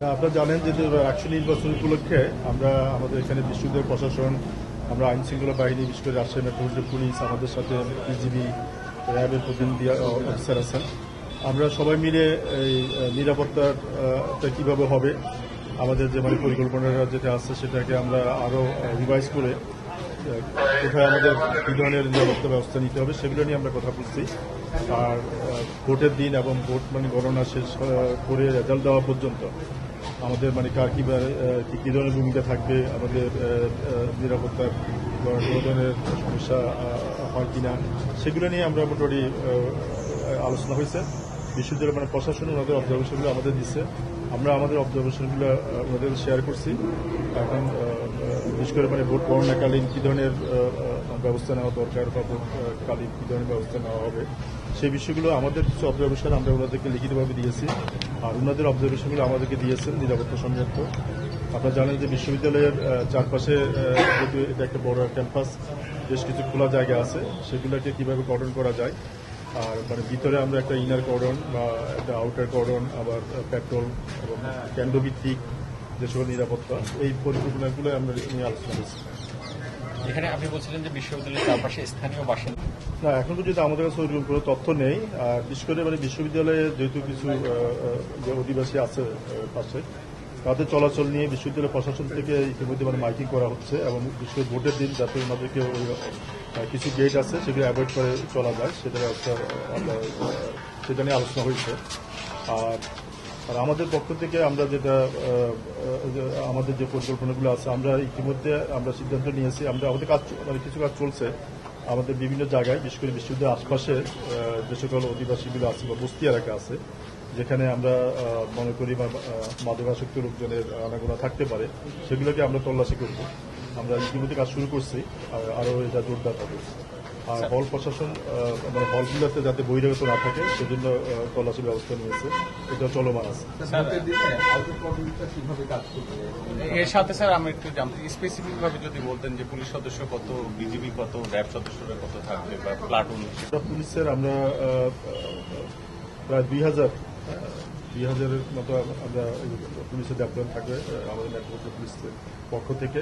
আপনারা জানেন যে একশো নির্বাচন উপলক্ষে আমরা আমাদের এখানে বিশ্ববিদ্যালয় প্রশাসন, আমরা আইন শৃঙ্খলা বাহিনী করে রাজশাহী মেট্রোপলিটন পুলিশ, আমাদের সাথে বিজিবি, র্যাবের প্রতিনিধি অফিসার আছেন। আমরা সবাই মিলে এই নিরাপত্তাটা কীভাবে হবে, আমাদের যে মানে পরিকল্পনাটা যেটা আছে সেটাকে আমরা আরও রিভাইজ করে কোথায় আমাদের কী ধরনের নিরাপত্তা ব্যবস্থা নিতে হবে, সেগুলো নিয়ে আমরা কথা বলছি। আর ভোটের দিন এবং ভোট মানে গণনা শেষ করে রেজাল্ট দেওয়া পর্যন্ত আমাদের মানে কার কি কি ধরনের ভূমিকা থাকবে, আমাদের নিরাপত্তার ধরনের সমস্যা হয় কিনা, সেগুলো নিয়ে আমরা মোটামুটি আলোচনা হয়েছে। বিশ্ববিদ্যালয় মানে প্রশাসন ওনাদের অবজারভেশনগুলো আমাদের দিচ্ছে আমরা আমাদের অবজারভেশনগুলো ওনাদের শেয়ার করছি। এখন করে মানে ভোট করোনাকালীন কী ধরনের ব্যবস্থা নেওয়া দরকার বা ভোট আহ, কালীন কী ধরনের ব্যবস্থা নেওয়া হবে সেই বিষয়গুলো আমাদের কিছু অবজারভেশন আমরা ওনাদেরকে লিখিতভাবে দিয়েছি। আর ওনাদের অবজারভেশনগুলো আমাদেরকে দিয়েছেন নিরাপত্তা সম্মত আপনারা জানেন যে বিশ্ববিদ্যালয়ের চারপাশে যেহেতু এটা একটা বড় ক্যাম্পাস বেশ কিছু খোলা জায়গা আছে সেগুলোকে কীভাবে কর্ডন করা যায় আর মানে ভিতরে আমরা একটা ইনার কর্ডন বা একটা আউটার কর্ডন আবার পেট্রোল এবং কেন্দ্রভিত্তিক যে সকল নিরাপত্তা এই পরিকল্পনাগুলো আমরা নিয়ে আলোচনা করছি। এখানে আপনি বলছিলেন যে বিশ্ববিদ্যালয়ের চারপাশে স্থানীয় বাসিন্দা। না এখন পর্যন্ত আমাদের কাছে ওইরকম কোনো তথ্য নেই আর বিশেষ করে মানে বিশ্ববিদ্যালয়ে যেহেতু কিছু যে অধিবাসী আছে পাশে তাদের চলাচল নিয়ে বিশ্ববিদ্যালয় প্রশাসন থেকে ইতিমধ্যে মানে মাইকিং করা হচ্ছে এবং বিশেষ করে ভোটের দিন যাতে ওনাদেরকে ওই, কিছু গেট আছে সেগুলো অ্যাভয়েড করে চলা যায় সেটা আমরা সেটা নিয়ে আলোচনা হয়েছে। আর আর আমাদের পক্ষ থেকে আমরা যেটা আমাদের যে পরিকল্পনাগুলো আছে, আমরা ইতিমধ্যে আমরা সিদ্ধান্ত নিয়েছি, আমরা আমাদের কাজ মানে কিছু কাজ চলছে আমাদের বিভিন্ন জায়গায়, বিশেষ করে বিশ্ববিদ্যালয়ের আশপাশে যে সকল অধিবাসীগুলো আছে বা বস্তি এলাকা আছে, যেখানে আমরা মনে করি মাদকাসক্ত লোকজনের আনাগোনা থাকতে পারে, সেগুলোকে আমরা তল্লাশি করব। আমরা ইতিমধ্যে কাজ শুরু করছি, আর আরও এটা জোরদার হবে। আর হল প্রশাসন মানে হলগুলোতে যাতে বহিরাগত না থাকে সেজন্য তল্লাশি ব্যবস্থা নিয়েছে। এটা চলমান আছে। এর সাথে স্যার আমি একটু জানতে স্পেসিফিক ভাবে যদি বলতেন যে পুলিশ সদস্য কত বিজিবি কত র্যাব সদস্যরা কত থাকবে বা প্লাটুন পুলিশের আমরা প্রায় দুই হাজার দুই হাজারের মতো আমরা এই পুলিশের ডেভেলপমেন্ট থাকবে আমাদের মেট্রোপলিটন পুলিশের পক্ষ থেকে।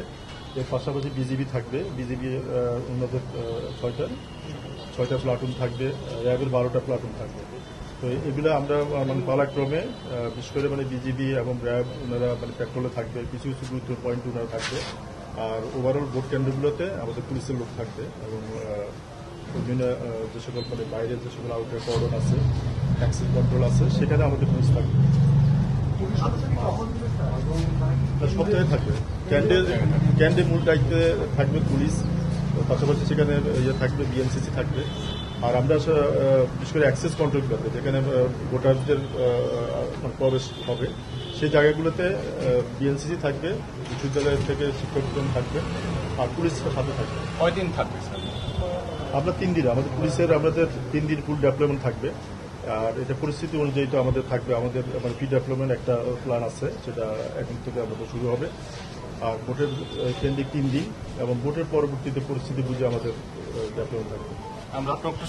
এর পাশাপাশি বিজিবি থাকবে। বিজিবি আহ, ছয়টা ছয়টা প্লাটুন থাকবে র্যাবের বারোটা প্লাটুন থাকবে। তো এগুলো আমরা মানে পালাক্রমে বিশেষ করে মানে বিজিবি এবং র্যাব ওনারা মানে পেট্রোলে থাকবে। কিছু কিছু গুরুত্ব পয়েন্ট ওনারা থাকবে। আর ওভারঅল ভোট কেন্দ্রগুলোতে আমাদের পুলিশের লোক থাকবে এবং বিভিন্ন যে সকল মানে বাইরে যে সকল আউটার কর্ডন আছে অ্যাক্সেস কন্ট্রোল আছে সেখানে আমাদের পুলিশ থাকবে। সপ্তাহে থাকবে। ক্যান্ডে ক্যান্ডে মূল দায়িত্বে থাকবে পুলিশ পাশাপাশি সেখানে ইয়ে থাকবে বিএনসিসি থাকবে। আর আমরা বিশেষ করে অ্যাক্সেস কন্ট্রোল করবে যেখানে ভোটারদের প্রবেশ হবে। সেই জায়গাগুলোতে বিএনসিসি থাকবে বিশ্ববিদ্যালয় থেকে শিক্ষকজন থাকবে আর পুলিশ সাথে থাকবে। কয়দিন থাকবে স্যার? আমরা তিন দিন আমাদের পুলিশের আমাদের তিন দিন ফুল ডেভেলপমেন্ট থাকবে। আর এটা পরিস্থিতি অনুযায়ী তো আমাদের থাকবে, আমাদের মানে ফি ডেভেলপমেন্ট একটা প্ল্যান আছে সেটা এখন থেকে আমাদের শুরু হবে। আর ভোটের কেন্দ্রিক তিন দিন এবং ভোটের পরবর্তীতে পরিস্থিতি বুঝে আমাদের ডেভেলপমেন্ট থাকবে। আমরা ডক্টর